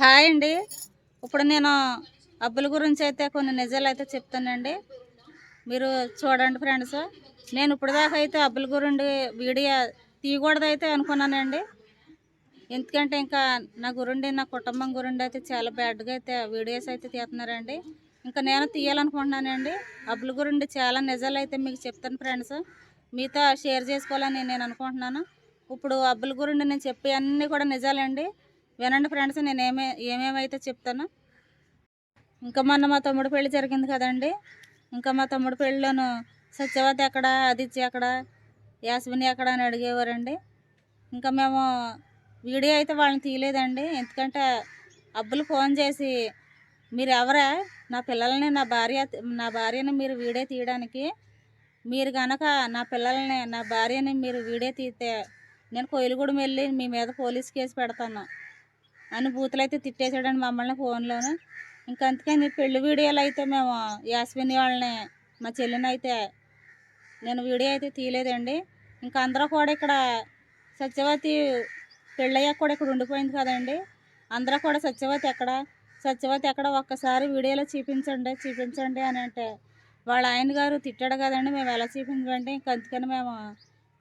Hi అండి. ఇప్పుడు నేను అబ్బుల గురించి అయితే కొన్ని నిజాలు అయితే చెప్తానండి. మీరు చూడండి ఫ్రెండ్స్. నేను ఇప్పటిదాకా అయితే అబ్బుల గురించి వీడియో తీయకూడదైతే అనుకున్నానండి. ఎందుకంటే ఇంకా నా గురుండి నా కుటుంబం గురుండి అయితే చాలా బ్యాడ్గా అయితే వీడియోస్ అయితే తీస్తున్నారండి. ఇంకా నేను తీయాలనుకుంటున్నానండి. అబ్బుల గురించి చాలా నిజాలు అయితే మీకు చెప్తాను ఫ్రెండ్స్. మీతో షేర్ చేసుకోవాలని నేను అనుకుంటున్నాను. ఇప్పుడు అబ్బుల గురించి నేను చెప్పే అన్నీ కూడా నిజాలండి. వినండి ఫ్రెండ్స్ నేను ఏమే ఏమేమైతే చెప్తాను. ఇంకా మొన్న మా తమ్ముడు పెళ్ళి జరిగింది కదండి. ఇంకా మా తమ్ముడు పెళ్ళిలోను సత్యవతి ఎక్కడ ఆదిత్య ఎక్కడ యాస్మిని ఎక్కడ అని అడిగేవారండి. ఇంకా మేము వీడియో అయితే వాళ్ళని తీయలేదండి. ఎందుకంటే అబ్బులు ఫోన్ చేసి మీరు ఎవరా నా పిల్లల్ని నా భార్య నా భార్యని మీరు వీడియో తీయడానికి. మీరు కనుక నా పిల్లల్ని నా భార్యని మీరు వీడియో తీస్తే నేను కోయిలగూడెం వెళ్ళి మీ మీద పోలీస్ కేసు పెడతాను. అని బూతులు అయితే తిట్టేశాడని మమ్మల్ని ఫోన్లోను. ఇంకా అందుకని పెళ్ళి వీడియోలు అయితే మేము యాస్మిని వాళ్ళని మా చెల్లిని అయితే నేను వీడియో అయితే తీయలేదండి. ఇంకా అందరూ కూడా ఇక్కడ సత్యవతి పెళ్ళయ్యాక కూడా ఇక్కడ ఉండిపోయింది కదండి. అందరూ కూడా సత్యవతి ఎక్కడ? సత్యవతి ఎక్కడ? ఒక్కసారి వీడియోలో చూపించండి చూపించండి అని అంటే వాళ్ళ ఆయన గారు తిట్టాడు కదండి. మేము ఎలా చూపించండి ఇంకా అందుకని మేము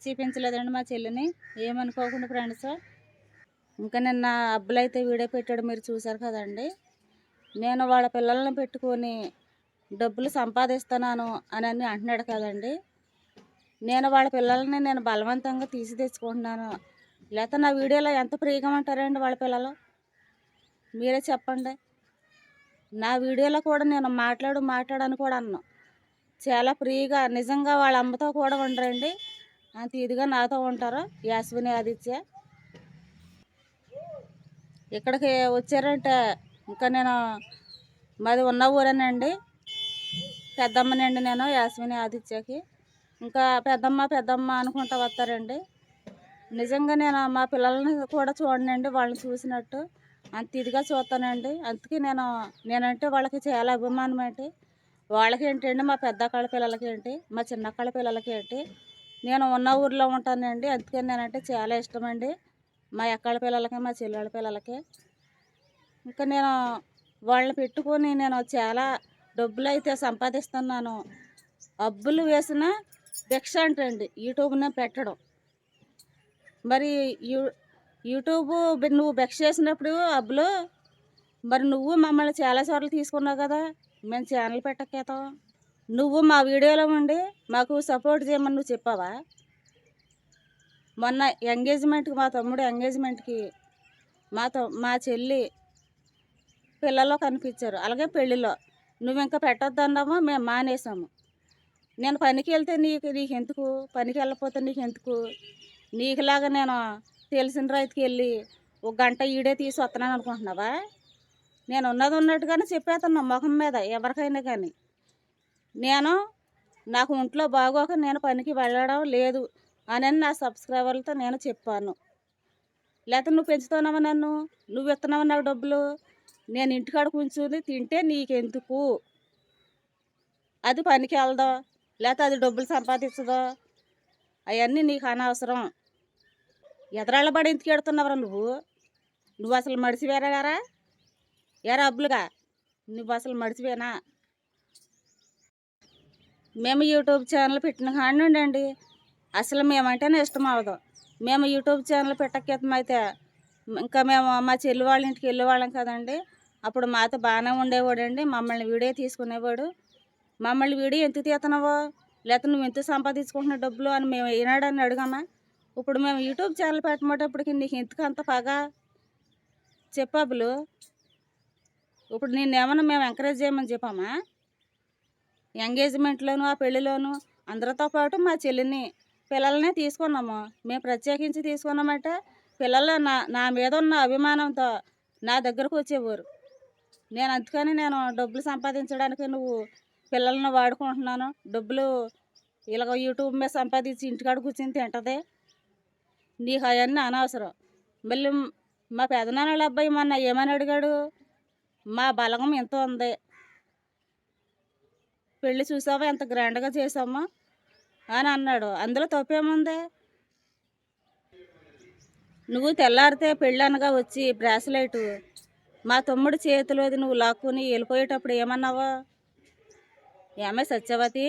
చూపించలేదండి మా చెల్లిని. ఏమనుకోకుండా ఫ్రెండ్స్ ఇంకా నిన్న అబ్బులు అయితే వీడియో పెట్టాడు మీరు చూసారు కదండి. నేను వాళ్ళ పిల్లల్ని పెట్టుకొని డబ్బులు సంపాదిస్తున్నాను అని అని అంటున్నాడు కదండి. నేను వాళ్ళ పిల్లల్ని నేను బలవంతంగా తీసి తెచ్చుకుంటున్నాను లేకపోతే నా వీడియోలో ఎంత ఫ్రీగా వాళ్ళ పిల్లలు? మీరే చెప్పండి. నా వీడియోలో కూడా నేను మాట్లాడు మాట్లాడని కూడా అన్నాను చాలా ఫ్రీగా నిజంగా వాళ్ళ అమ్మతో కూడా ఉండరండి. అంత ఇదిగా నాతో ఉంటారు యాస్విని ఆదిత్య. ఇక్కడికి వచ్చారంటే ఇంకా నేను మాది ఉన్న ఊరేనండి. పెద్దమ్మనండి నేను యాస్మిని ఆదిత్యకి. ఇంకా పెద్దమ్మ పెద్దమ్మ అనుకుంటా వస్తారండి. నిజంగా నేను మా పిల్లల్ని కూడా చూడనండి వాళ్ళని చూసినట్టు. అంత ఇదిగా చూస్తానండి. అందుకే నేను నేనంటే వాళ్ళకి చాలా అభిమానం ఏంటి వాళ్ళకి ఏంటండి మా పెద్ద కళ్ళ పిల్లలకి ఏంటి మా చిన్న కళ్ళ పిల్లలకి ఏంటి నేను ఉన్న ఊర్లో ఉంటానండి. అందుకని నేనంటే చాలా ఇష్టమండి. మా ఎక్కళ్ళ పిల్లలకి మా చెల్లెళ్ళ పిల్లలకి. ఇంకా నేను వాళ్ళని పెట్టుకొని నేను చాలా డబ్బులు అయితే సంపాదిస్తున్నాను. అబ్బులు వేసిన భిక్ష అంటండి. యూట్యూబ్నే పెట్టడం. మరి యూ యూట్యూబ్ నువ్వు భిక్ష చేసినప్పుడు అబ్బులు మరి నువ్వు మమ్మల్ని చాలా సార్లు తీసుకున్నావు కదా మేము ఛానల్ పెట్టకేతాం నువ్వు మా వీడియోలో ఉండి మాకు సపోర్ట్ చేయమని నువ్వు చెప్పావా? మొన్న ఎంగేజ్మెంట్కి మా తమ్ముడు ఎంగేజ్మెంట్కి మా మా చెల్లి పిల్లల్లో కనిపించారు. అలాగే పెళ్ళిలో. నువ్వు ఇంకా పెట్టొద్దన్నామో మేము మానేసాము. నేను పనికి వెళ్తే నీకు నీకు ఎందుకు పనికి వెళ్ళకపోతే నీకు ఎందుకు నీకులాగా నేను తెలిసిన రైతుకి వెళ్ళి ఒక గంట ఈడే తీసి వస్తున్నాను అనుకుంటున్నావా? నేను ఉన్నది ఉన్నట్టుగానే చెప్పేస్తున్నా ముఖం మీద ఎవరికైనా కానీ. నేను నాకు ఒంట్లో బాగోక నేను పనికి వెళ్ళడం లేదు. అని నా సబ్స్క్రైబర్లతో నేను చెప్పాను. లేకపోతే నువ్వు పెంచుతున్నావా నన్ను? నువ్వు ఇస్తున్నావా నాకు డబ్బులు? నేను ఇంటికాడ కూర్చుని తింటే నీకెందుకు? అది పనికి వెళ్దో? లేకపోతే అది డబ్బులు సంపాదించదో? అవన్నీ నీకు అనవసరం. ఎదరాళ్ళ పడి ఇంటికి ఎడుతున్నావురా నువ్వు? నువ్వు అసలు మడిసివేరారా ఎరా అబ్బులుగా నువ్వు అసలు మడిసివేనా? మేము యూట్యూబ్ ఛానల్ పెట్టిన కాడి అండి అసలు మేమంటేనే ఇష్టం అవ్వదు. మేము యూట్యూబ్ ఛానల్ పెట్టకేతం అయితే ఇంకా మేము మా చెల్లి వాళ్ళ ఇంటికి వెళ్ళేవాళ్ళం కదండి. అప్పుడు మాతో బాగానే ఉండేవాడండి. మమ్మల్ని వీడియో తీసుకునేవాడు. మమ్మల్ని వీడియో ఎందుకు తీస్తున్నావో లేకపోతే నువ్వు ఎంత సంపాదించుకుంటున్న డబ్బులు అని మేము ఏనాడని అడిగామా? ఇప్పుడు మేము యూట్యూబ్ ఛానల్ పెట్టమేటప్పటికి నీకు ఎందుకు అంత పగ? చెప్పాబులు ఇప్పుడు నేను ఏమన్నా మేము ఎంకరేజ్ చేయమని చెప్పామా? ఎంగేజ్మెంట్లోను ఆ పెళ్ళిలోను అందరితో పాటు మా చెల్లిని పిల్లల్ని తీసుకున్నాము. మేము ప్రత్యేకించి తీసుకున్నామంటే పిల్లలు నా నా మీద ఉన్న అభిమానంతో నా దగ్గరకు వచ్చేవారు. నేను అందుకని నేను డబ్బులు సంపాదించడానికి నువ్వు పిల్లల్ని వాడుకుంటున్నాను. డబ్బులు ఇలాగ యూట్యూబ్ మీద సంపాదించి ఇంటికాడ కూర్చొని తింటది. నీకు అవన్నీ అనవసరం. మళ్ళీ మా పెదనాన్నల అబ్బాయి మొన్న ఏమని అడిగాడు? మా బలగం ఎంత ఉంది? పెళ్ళి చూసావా? ఎంత గ్రాండ్గా చేసామా అని అన్నాడు. అందులో తప్పేముంది? నువ్వు తెల్లారితే పెళ్ళి అనగా వచ్చి బ్రాస్లైటు. మా తమ్ముడు చేతిలోది నువ్వు లాక్కుని వెళ్ళిపోయేటప్పుడు ఏమన్నావా? ఏమే సత్యవతి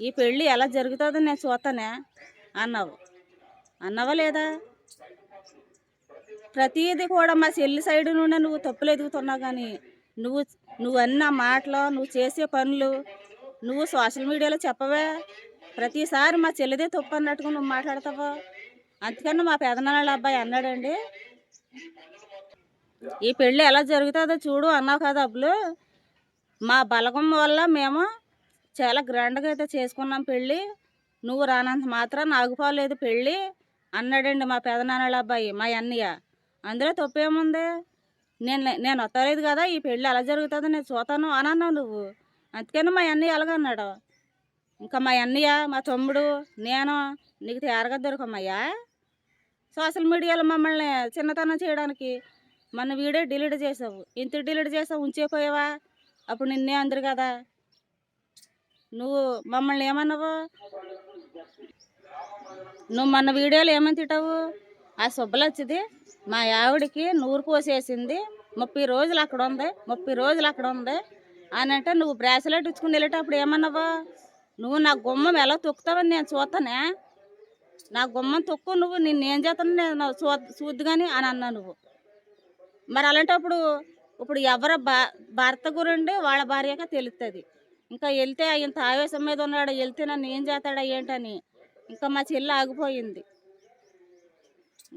ఈ పెళ్ళి ఎలా జరుగుతుందో నేను చూస్తానే అన్నావు. అన్నావా లేదా? ప్రతీది కూడా మా చెల్లి సైడ్ నుండి నువ్వు తప్పులు ఎదుగుతున్నావు కానీ నువ్వు నువ్వు అన్న మాటలు నువ్వు చేసే పనులు నువ్వు సోషల్ మీడియాలో చెప్పవే? ప్రతిసారి మా చెల్లిదే తప్పు అన్నట్టుగా నువ్వు మాట్లాడతావా? అందుకని మా పెదనాళ్ళ అబ్బాయి అన్నాడండి. ఈ పెళ్ళి ఎలా జరుగుతుందో చూడు అన్నావు కదా అబ్బులు. మా బలగం వల్ల మేము చాలా గ్రాండ్గా అయితే చేసుకున్నాం పెళ్ళి. నువ్వు రానంత మాత్రం ఆగిపోలేదు పెళ్ళి అన్నాడండి మా పెదనాన్నల అబ్బాయి మా అన్నయ్య. అందులో తప్పేముంది? నేను నేను వస్తలేదు కదా ఈ పెళ్ళి ఎలా జరుగుతుందో నేను చూస్తాను అని అన్నావు నువ్వు. అందుకని మా అన్నయ్య ఎలాగన్నాడు ఇంకా మా అన్నయ్య మా తమ్ముడు నేను నీకు తేరగా దొరకమ్మయ్యా సోషల్ మీడియాలో మమ్మల్ని చిన్నతనం చేయడానికి మన వీడియో డిలీట్ చేసావు. ఇంత డిలీట్ చేసావు ఉంచేపోయావా? అప్పుడు నిన్నే అందరు కదా. నువ్వు మమ్మల్ని ఏమన్నావు? నువ్వు మన వీడియోలు ఏమని తిట్టావు? ఆ సుబ్బలచ్చిది మా ఆవిడకి నూరు పోసేసింది. ముప్పై రోజులు అక్కడ ఉంది ముప్పై రోజులు అక్కడ ఉంది అని అంటే నువ్వు బ్రాస్లెట్ ఇచ్చుకుని వెళ్ళేటప్పుడు ఏమన్నావు? నువ్వు నా గుమ్మం ఎలా తొక్కుతావని నేను చూస్తానే నా గుమ్మం తొక్కు నువ్వు నేను ఏం చేస్తాను నేను చూ చూద్దు కానీ అని అన్నా నువ్వు. మరి అలాంటప్పుడు ఇప్పుడు ఎవరి భర్త గురుండి వాళ్ళ భార్యగా తెలుస్తుంది ఇంకా వెళ్తే ఇంత ఆవేశం మీద ఉన్నాడు వెళ్తే నన్ను ఏం చేస్తాడా ఏంటని. ఇంకా మా చెల్లి ఆగిపోయింది.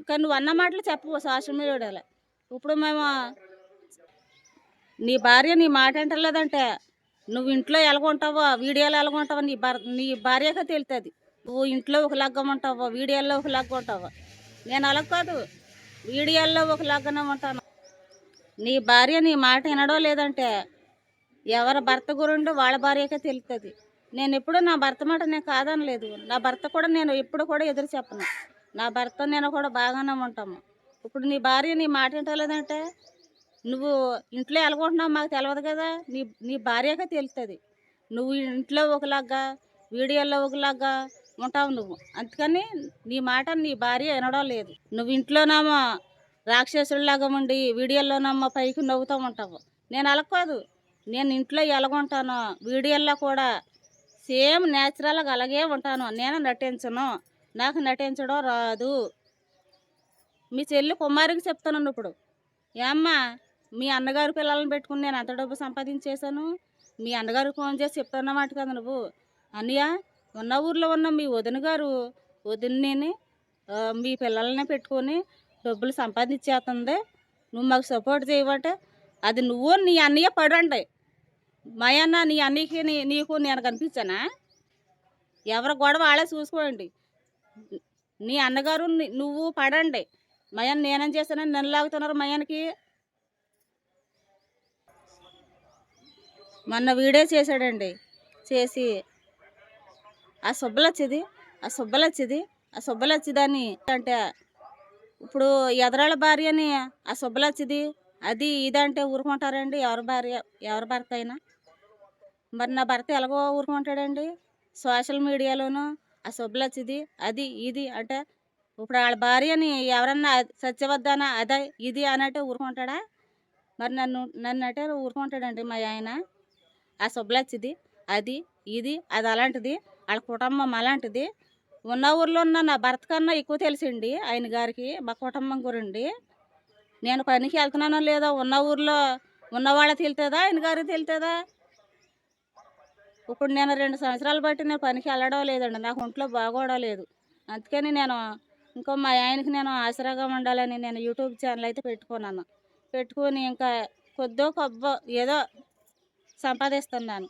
ఇంకా నువ్వు అన్న మాటలు చెప్పవు సోషల్ మీడియాలో. ఇప్పుడు మేము నీ భార్య నీ మాట అంటలేదంటే నువ్వు ఇంట్లో ఎలాగుంటావో వీడియోలో ఎలాగుంటావో నీ భర్ నీ భార్యగా తెలుస్తుంది నువ్వు ఇంట్లో ఒక లగ్గం ఉంటావో వీడియోలో ఒక లగ్గ ఉంటావో. నేను అలా కాదు. వీడియోల్లో ఒక లగ్గనే ఉంటాను. నీ భార్య నీ మాట వినడో లేదంటే ఎవరి భర్త గురుండో వాళ్ళ భార్యకే తెలుస్తుంది నేను ఎప్పుడూ నా భర్త మాట నేను కాదనలేదు. నా భర్త కూడా నేను ఎప్పుడు కూడా ఎదురు చెప్పను. నా భర్త నేను కూడా బాగానే ఉంటాము. ఇప్పుడు నీ భార్య నీ మాట వింటలేదంటే నువ్వు ఇంట్లో ఎలాగుంటున్నావు మాకు తెలియదు కదా. నీ నీ భార్యగా తెలుస్తుంది నువ్వు ఇంట్లో ఒకలాగా వీడియోలో ఒకలాగా ఉంటావు నువ్వు. అందుకని నీ మాట నీ భార్య వినడం లేదు. నువ్వు ఇంట్లోనేమో రాక్షసుల్లాగా ఉండి వీడియోలోనేమో పైకి నవ్వుతూ ఉంటావు. నేను అలా కాదు నేను ఇంట్లో ఎలాగుంటానో వీడియోల్లో కూడా సేమ్ న్యాచురల్గా అలాగే ఉంటాను. నేను నటించను. నాకు నటించడం రాదు. మీ చెల్లి కుమారికి చెప్తున్నాను ఇప్పుడు. ఏమ్మా మీ అన్నగారు పిల్లల్ని పెట్టుకుని నేను ఎంత డబ్బు సంపాదించేశాను? మీ అన్నగారికి ఫోన్ చేసి చెప్తున్నమాట కదా నువ్వు. అన్నయ్య ఉన్న ఊర్లో ఉన్న మీ వదిన గారు వదిన్ని మీ పిల్లల్ని పెట్టుకొని డబ్బులు సంపాదించేస్తుంది నువ్వు మాకు సపోర్ట్ చేయబట్టే అది నువ్వు నీ అన్నయ్య పడండి. మా అన్న నీ అన్నయ్యకి నీ నీకు నేను కనిపించానా? ఎవరి గొడవ వాళ్ళే చూసుకోండి. నీ అన్నగారు నువ్వు పడండి. మయన్ నేనేం చేశానని నన్ను లాగుతున్నారు మయానికి మొన్న వీడియో చేశాడండి. చేసి ఆ సుబ్బలచ్చిది ఆ సుబ్బలచ్చిది ఆ సుబ్బలచ్చిదని అంటే ఇప్పుడు ఎదరాళ్ళ భార్యని ఆ సుబ్బలచ్చిది అది ఇదంటే ఊరుకుంటారండి. ఎవరి భార్య ఎవరి భర్త అయినా. మరి నా భర్త ఎలాగో ఊరుకుంటాడండి. సోషల్ మీడియాలోనూ ఆ సుబ్బలచ్చిది అది ఇది అంటే ఇప్పుడు వాళ్ళ భార్యని ఎవరన్నా సత్యవద్దానా అదే ఇది అనంటే ఊరుకుంటాడా? మరి నన్ను నన్ను అంటే ఊరుకుంటాడండి మా ఆయన. ఆ సుబ్బలచ్చిది అది ఇది అది అలాంటిది. వాళ్ళ కుటుంబం అలాంటిది. ఉన్న ఊర్లో ఉన్న నా భర్త కన్నా ఎక్కువ తెలిసిండి ఆయన గారికి మా కుటుంబం గురండి నేను పనికి వెళ్తున్నానో లేదో ఉన్న ఊర్లో ఉన్న వాళ్ళకి తెలుతుందా ఆయన గారికి తెలుతుందా? ఇప్పుడు నేను రెండు సంవత్సరాలు బట్టి నేను పనికి వెళ్ళడం లేదండి. నాకు ఒంట్లో బాగోవడం లేదు. అందుకని నేను ఇంకో మా ఆయనకి నేను ఆసరాగా ఉండాలని నేను యూట్యూబ్ ఛానల్ అయితే పెట్టుకున్నాను. పెట్టుకొని ఇంకా కొద్దో కొబ్బ ఏదో సంపాదిస్తున్నాను.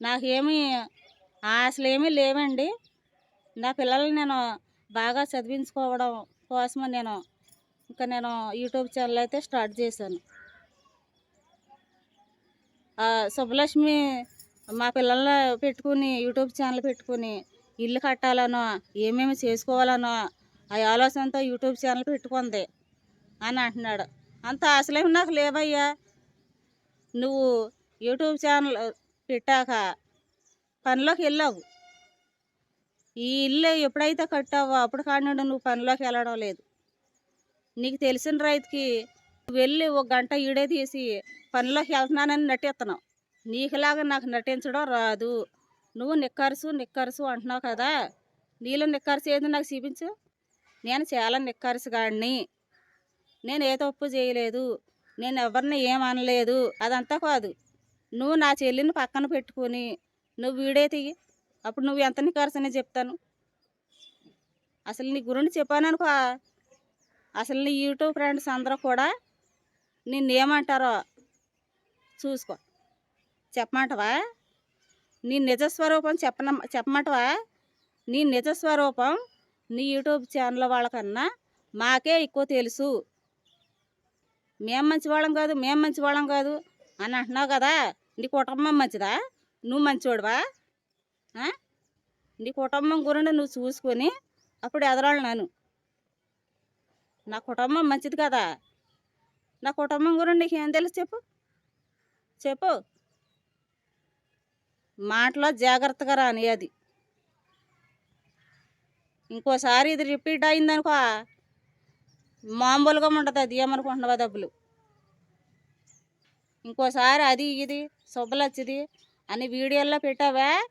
నాకేమీ ఆశలు ఏమీ లేవండి. నా పిల్లల్ని నేను బాగా చదివించుకోవడం కోసం నేను ఇంకా నేను యూట్యూబ్ ఛానల్ అయితే స్టార్ట్ చేశాను. సుబ్బలక్ష్మి మా పిల్లల్ని పెట్టుకుని యూట్యూబ్ ఛానల్ పెట్టుకుని ఇల్లు కట్టాలనో ఏమేమి చేసుకోవాలనో ఆ ఆలోచనతో యూట్యూబ్ ఛానల్ పెట్టుకుంది అని అంటున్నాడు. అంత ఆశలేమి నాకు లేవయ్యా. నువ్వు యూట్యూబ్ ఛానల్ పెట్టాక పనిలోకి వెళ్ళావు. ఈ ఇల్లు ఎప్పుడైతే కట్టావో అప్పుడు కాడి నుండి నువ్వు పనిలోకి వెళ్ళడం లేదు. నీకు తెలిసిన రైతుకి వెళ్ళి ఒక గంట ఈడే తీసి పనిలోకి వెళ్తున్నానని నటిస్తున్నావు. నీకులాగా నాకు నటించడం రాదు. నువ్వు నిక్కరుసు నిక్కరుసు అంటున్నావు కదా. నీలో నిక్కరుసు ఏది నాకు చూపించు. నేను చాలా నిక్కరుసు గాడిని నేను ఏ తప్పు చేయలేదు. నేను ఎవరిని ఏమనలేదు. అదంతా కాదు. నువ్వు నా చెల్లిని పక్కన పెట్టుకొని నువ్వు వీడే తీయి. అప్పుడు నువ్వు ఎంత నిక్కరుసనే చెప్తాను. అసలు నీ గురించి చెప్పాననుకో అసలు నీ యూట్యూబ్ ఫ్రెండ్స్ అందరూ కూడా నిన్నేమంటారో చూసుకో. చెప్పమంటవా? నీ నిజ స్వరూపం చెప్పన చెప్పమంటవా? నీ నిజ స్వరూపం నీ యూట్యూబ్ ఛానల్ వాళ్ళకన్నా మాకే ఎక్కువ తెలుసు. మేం మంచివాళ్ళం కాదు మేం మంచివాళ్ళం కాదు అని అంటున్నావు కదా? నీ కుటుంబం మంచిదా? నువ్వు మంచివాడువా నీ కుటుంబం గురించి నువ్వు చూసుకొని అప్పుడు ఎదరాళ్ళు నాను నా కుటుంబం మంచిది కదా? నా కుటుంబం గురించి నీకు ఏం తెలుసు చెప్పు. చెప్పు. మాటలో జాగ్రత్తగా రాని అది. ఇంకోసారి ఇది రిపీట్ అయిందనుకో మామూలుగా ఉంటుంది అది ఏమనుకుంటున్నావా డబ్బులు? ఇంకోసారి అది ఇది శుభలచ్చిది అని వీడియోల్లో పెట్టావా?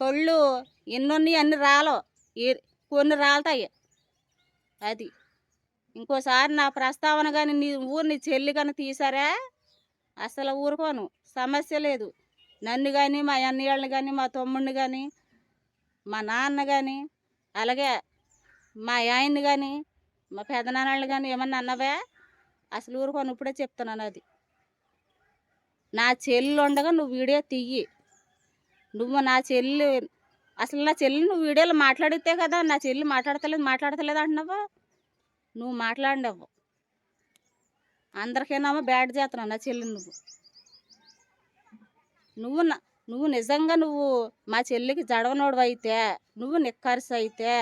పళ్ళు ఎన్నొన్ని అన్ని రాలో. ఏ- కొన్ని రాలుతాయి. అది. ఇంకోసారి నా ప్రస్తావన కానీ నీ ఊరు నీ చెల్లి కానీ తీసారా అసలు ఊరుకోను. సమస్య లేదు. నన్ను కానీ మా అన్నయ్యళ్ళని కానీ మా తమ్ముడిని కానీ మా నాన్న కానీ అలాగే మా ఆయన్ని కానీ మా పెదనాన్నలు కానీ ఏమన్నా అన్నవా? అసలు ఊరుకోను. ఇప్పుడే చెప్తున్నాను అది. నా చెల్లి ఉండగా నువ్వు వీడియో తీయి. నువ్వు నా చెల్లి అసలు నా చెల్లి నువ్వు వీడియోలో మాట్లాడితే కదా నా చెల్లి మాట్లాడతలేదు మాట్లాడతలేదు అంటున్నావా? నువ్వు మాట్లాడినావు అందరికైనామో బ్యాడ్ చేస్తున్నావు నా చెల్లి నువ్వు. నువ్వు నా నువ్వు నిజంగా నువ్వు మా చెల్లికి జడవనోడు అయితే నువ్వు నిక్కరిసి అయితే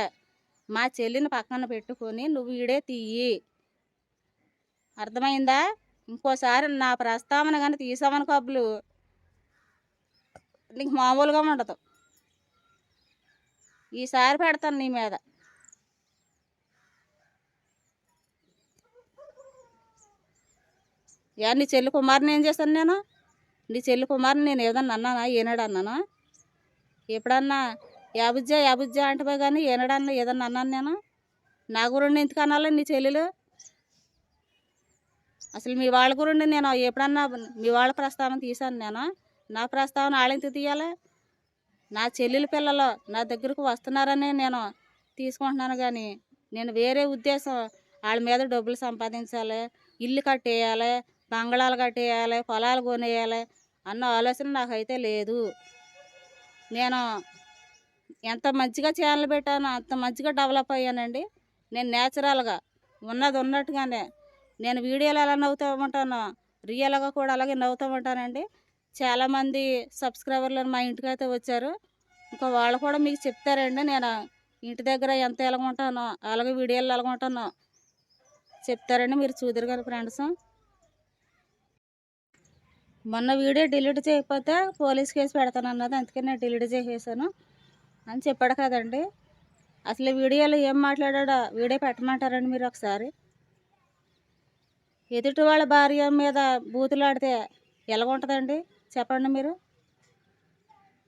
మా చెల్లిని పక్కన పెట్టుకొని నువ్వు ఈడే తీయి. అర్థమైందా? ఇంకోసారి నా ప్రస్తావన కానీ తీసామని కబ్బులు నీకు మామూలుగా ఉండదు. ఈసారి పెడతాను నీ మీద. యా నీ చెల్లి కుమారుని ఏం చేశాను నేను? నీ చెల్లి కుమారుని నేను ఏదన్నా అన్నానా? ఏనాడు అన్నానా? ఎప్పుడన్నా యాబుజ్జా యాబుజ్జా అంటే కానీ ఏనాడన్నా ఏదన్నా అన్నాను నేను? నా గురించి ఎందుకు అనాలి నీ చెల్లెలు? అసలు మీ వాళ్ళ గురించి నేను ఎప్పుడన్నా మీ వాళ్ళ ప్రస్తావన తీశాను నేను. నా ప్రస్తావన వాళ్ళెందుకు తీయాలి? నా చెల్లెల పిల్లలు నా దగ్గరకు వస్తున్నారనే నేను తీసుకుంటున్నాను కానీ నేను వేరే ఉద్దేశం. వాళ్ళ మీద డబ్బులు సంపాదించాలి ఇల్లు కట్టేయాలి బంగళాలు కట్టేయాలి పొలాలు కొనేయాలి అన్న ఆలోచన నాకైతే లేదు. నేను ఎంత మంచిగా ఛానల్ పెట్టానో అంత మంచిగా డెవలప్ అయ్యానండి. నేను నేచురల్గా ఉన్నది ఉన్నట్టుగానే నేను వీడియోలు ఎలా నవ్వుతామంటానో రియల్గా కూడా అలాగే నవ్వుతూ ఉంటానండి చాలామంది సబ్స్క్రైబర్లు మా ఇంటికి అయితే వచ్చారు. ఇంకా వాళ్ళు కూడా మీకు చెప్తారండి నేను ఇంటి దగ్గర ఎంత ఎలాగుంటానో అలాగే వీడియోలు ఎలాగుంటానో చెప్తారండి మీరు చూదురు కదా ఫ్రెండ్స్. మొన్న వీడియో డిలీట్ చేయకపోతే పోలీస్ కేసు పెడతాను అన్నది అందుకే నేను డిలీట్ చేసేసాను అని చెప్పాడు కదండి. అసలు వీడియోలో ఏం మాట్లాడాడో వీడియో పెట్టమంటారండి మీరు ఒకసారి. ఎదుటి వాళ్ళ భార్య మీద బూతులాడితే ఎలాగుంటుందండి? చెప్పండి మీరు.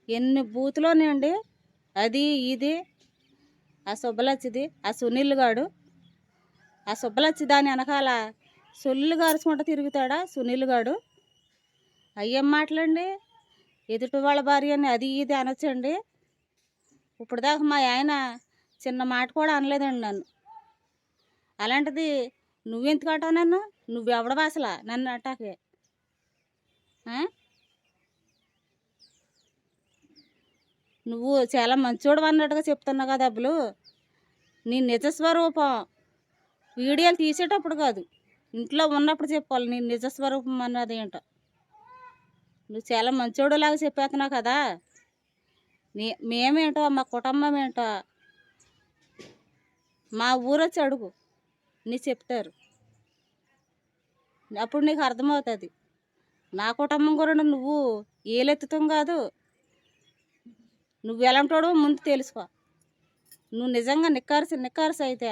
ఎన్ని బూతులోనండి? అది ఇది ఆ సుబ్బలచ్చిది ఆ సునీల్ గాడు. ఆ సుబ్బలచ్చి దాని వెనకాల సొల్లు గారుచుకుంటూ తిరుగుతాడా? సునీల్ గాడు. అయ్యేం మాటలండి? ఎదుటి వాళ్ళ భార్యని అది ఇది అనొచ్చండి. ఇప్పుడు దాకా మా ఆయన చిన్న మాట కూడా అనలేదండి నన్ను. అలాంటిది నువ్వెందుకు అంటావు నన్ను? నువ్వెవడవా అసలు? నన్ను అట్టాకే నువ్వు చాలా మంచోడు అన్నట్టుగా చెప్తున్నావు కదా అబ్బులు. నీ నిజ స్వరూపం. వీడియోలు తీసేటప్పుడు కాదు. ఇంట్లో ఉన్నప్పుడు చెప్పాలి నీ నిజ స్వరూపం అన్నది ఏంటో. నువ్వు చాలా మంచోడులాగా చెప్పేస్తున్నావు కదా. నీ మేమేంటో మా కుటుంబం ఏంటో మా ఊరొచ్చి అడుగు. నీ చెప్తారు. అప్పుడు నీకు అర్థమవుతుంది. నా కుటుంబం గురించి నువ్వు ఏలెత్తుతాం కాదు. నువ్వు ఎలాంటోడో ముందు తెలుసుకో. నువ్వు నిజంగా నిక్కార్సి నిక్కార్సి అయితే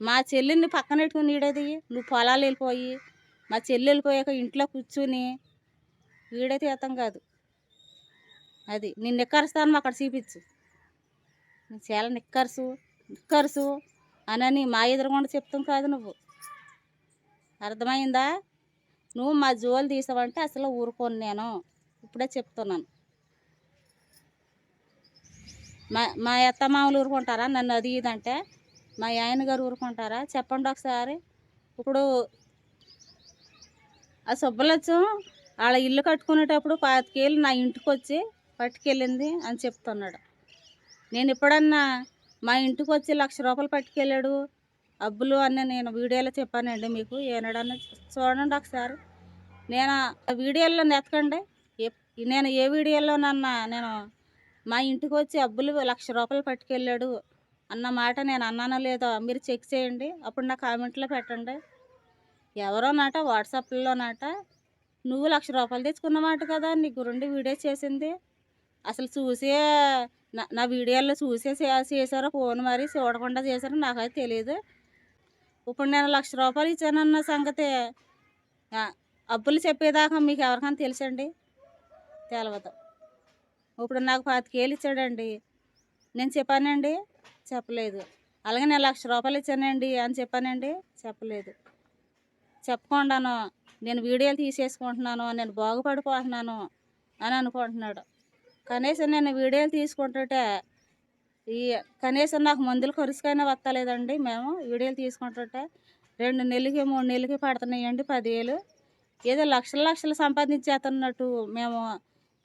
మా చెల్లిని పక్కన పెట్టుకుని వీడేది నువ్వు పొలాలు వెళ్ళిపోయి మా చెల్లి వెళ్ళిపోయాక ఇంట్లో కూర్చుని వీడైతే అర్థం కాదు. అది నేను నిక్కరుస్తాను అక్కడ చూపించు. నువ్వు చాలా నిక్కరుసు నిక్కరుసు. అనని మా ఎదురుగుండా చెప్తాం కాదు నువ్వు. అర్థమైందా? నువ్వు మా జోలు తీసావంటే అసలు ఊరుకోను నేను. ఇప్పుడే చెప్తున్నాను. మా మా అత్త మామూలు ఊరుకుంటారా? నన్ను అది ఇదంటే మా ఆయన గారు ఊరుకుంటారా? చెప్పండి ఒకసారి. ఇప్పుడు ఆ సుబ్బలచ్చం వాళ్ళ ఇల్లు కట్టుకునేటప్పుడు పాతికేళ్ళు నా ఇంటికి వచ్చి పట్టుకెళ్ళింది అని చెప్తున్నాడు. నేను ఎప్పుడన్నా మా ఇంటికి వచ్చి లక్ష రూపాయలు పట్టుకెళ్ళాడు. అబ్బులు అని నేను వీడియోలో చెప్పానండి మీకు. ఏనాడన్నా చూడండి ఒకసారి. నేను ఆ వీడియోలో నెతకండి నేను ఏ వీడియోలోనన్నా నేను మా ఇంటికి వచ్చి అబ్బులు లక్ష రూపాయలు పట్టుకెళ్ళాడు అన్న మాట నేను అన్నానో లేదో మీరు చెక్ చేయండి. అప్పుడు నా కామెంట్లో పెట్టండి. ఎవరో నాట వాట్సాప్లో నాట నువ్వు లక్ష రూపాయలు తెచ్చుకున్నమాట కదా నీ గురుండి వీడియో చేసింది. అసలు చూసే నా నా వీడియోలో చూసే చేశారో ఫోన్ మరి చూడకుండా చేశారో నాకైతే తెలియదు ఇప్పుడు నేను లక్ష రూపాయలు ఇచ్చానన్న సంగతి అప్పులు చెప్పేదాకా మీకు ఎవరికైనా తెలుసండి? తెలవదు. ఇప్పుడు నాకు పాతికేళ్ళు ఇచ్చాడండి. నేను చెప్పానండి? చెప్పలేదు. అలాగే నేను లక్ష రూపాయలు ఇచ్చానండి అని చెప్పానండి? చెప్పలేదు. చెప్పకుండాను నేను వీడియోలు తీసేసుకుంటున్నాను నేను బాగుపడిపోతున్నాను అని అనుకుంటున్నాడు. కనీసం నేను వీడియోలు తీసుకుంటుంటే ఈ కనీసం నాకు మందులు ఖర్చుకైనా వస్తలేదండి. మేము వీడియోలు తీసుకుంటుంటే రెండు నెలలకి మూడు నెలలకి పడుతున్నాయండి పదివేలు ఏదో లక్షల లక్షలు సంపాదించేస్తున్నట్టు మేము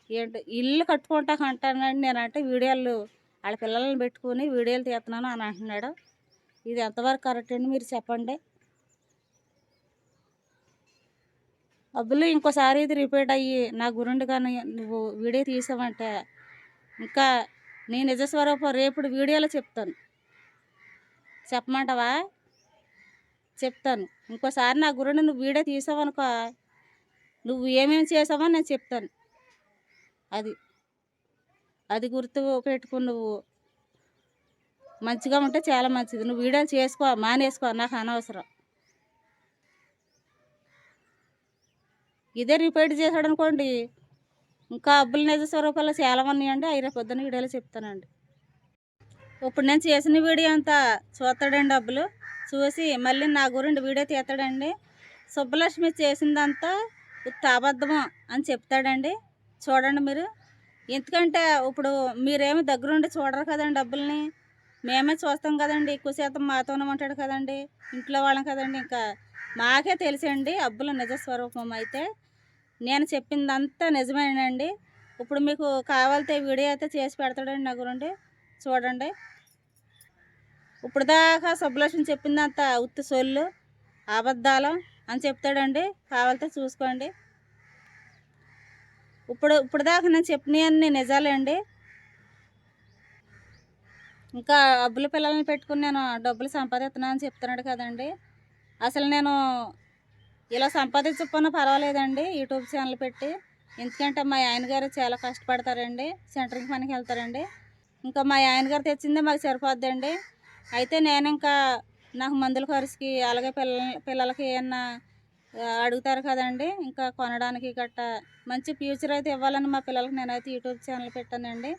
ఏంటి ఇల్లు కట్టుకుంటాక అంటానండి నేనంటే వీడియోలు వాళ్ళ పిల్లల్ని పెట్టుకుని వీడియోలు తీస్తున్నాను అని అంటున్నాడు. ఇది ఎంతవరకు కరెక్ట్ అండి మీరు చెప్పండి. అబ్బులు ఇంకోసారి ఇది రిపీట్ అయ్యి నా గురుండి కానీ నువ్వు వీడియో తీసావంటే ఇంకా నీ నిజ రేపు వీడియోలో చెప్తాను. చెప్పమంటావా? చెప్తాను. ఇంకోసారి నా గురుండి నువ్వు వీడియో తీసావనుకో నువ్వు ఏమేమి చేసావో నేను చెప్తాను. అది. అది గుర్తు పెట్టుకుని నువ్వు మంచిగా ఉంటే చాలా మంచిది. నువ్వు వీడియోలు చేసుకో మానేసుకో నాకు అనవసరం. ఇదే రిపీట్ చేశాడు అనుకోండి ఇంకా అబ్బుల నిజ స్వరూపాలు చాలా ఉన్నాయండి అవి రేపు పొద్దున్న వీడియోలో చెప్తానండి. ఇప్పుడు నేను చేసిన వీడియో అంతా చూస్తాడండి అబ్బులు. చూసి మళ్ళీ నా గురించి వీడియో తీస్తాడండి. సుబ్బలక్ష్మి చేసిందంతా ఉత్త అని చెప్తాడండి. చూడండి మీరు. ఎందుకంటే ఇప్పుడు మీరేమి దగ్గరుండి చూడరు కదండి డబ్బుల్ని మేమే చూస్తాం కదండి. ఎక్కువ శాతం మాతోనే ఉంటాడు కదండి. ఇంట్లో వాళ్ళం కదండి. ఇంకా మాకే తెలిసండి అబ్బుల నిజ స్వరూపం అయితే. నేను చెప్పిందంతా నిజమేనండి. ఇప్పుడు మీకు కావాలితే వీడియో అయితే చేసి పెడతాడండి నా గురించి చూడండి. ఇప్పుడు దాకా సుబ్బలక్ష్మి చెప్పిందంతా ఉత్తి సొల్లు అబద్ధాలు అని చెప్తాడండి. కావాలితే చూసుకోండి. ఇప్పుడు ఇప్పుడు దాకా నేను చెప్పినవన్నీ నిజాలే అండి ఇంకా అబ్బుల పిల్లల్ని పెట్టుకుని నేను డబ్బులు సంపాదిస్తున్నాను అని చెప్తున్నాడు కదండి. అసలు నేను ఇలా సంపాదించకపోయినా పర్వాలేదండి. యూట్యూబ్ ఛానల్ పెట్టి. ఎందుకంటే మా ఆయన గారు చాలా కష్టపడతారండి. సెంటర్కి పనికి వెళ్తారండి. ఇంకా మా ఆయన గారు తెచ్చిందే మాకు సరిపోద్దండి. అయితే నేను ఇంకా నాకు మందుల ఖర్చుకి అలాగే పిల్లల పిల్లలకి ఏమన్నా అడుగుతారు కదండి. ఇంకా కొనడానికి గట్ట మంచి ఫ్యూచర్ అయితే ఇవ్వాలని మా పిల్లలకి నేనైతే యూట్యూబ్ ఛానల్ పెట్టానండి.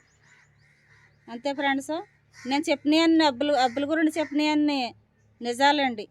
అంతే ఫ్రెండ్స్. నేను చెప్పినవన్నీ అబ్బులు అబ్బుల గురించి చెప్పినవన్నీ నిజాలండి.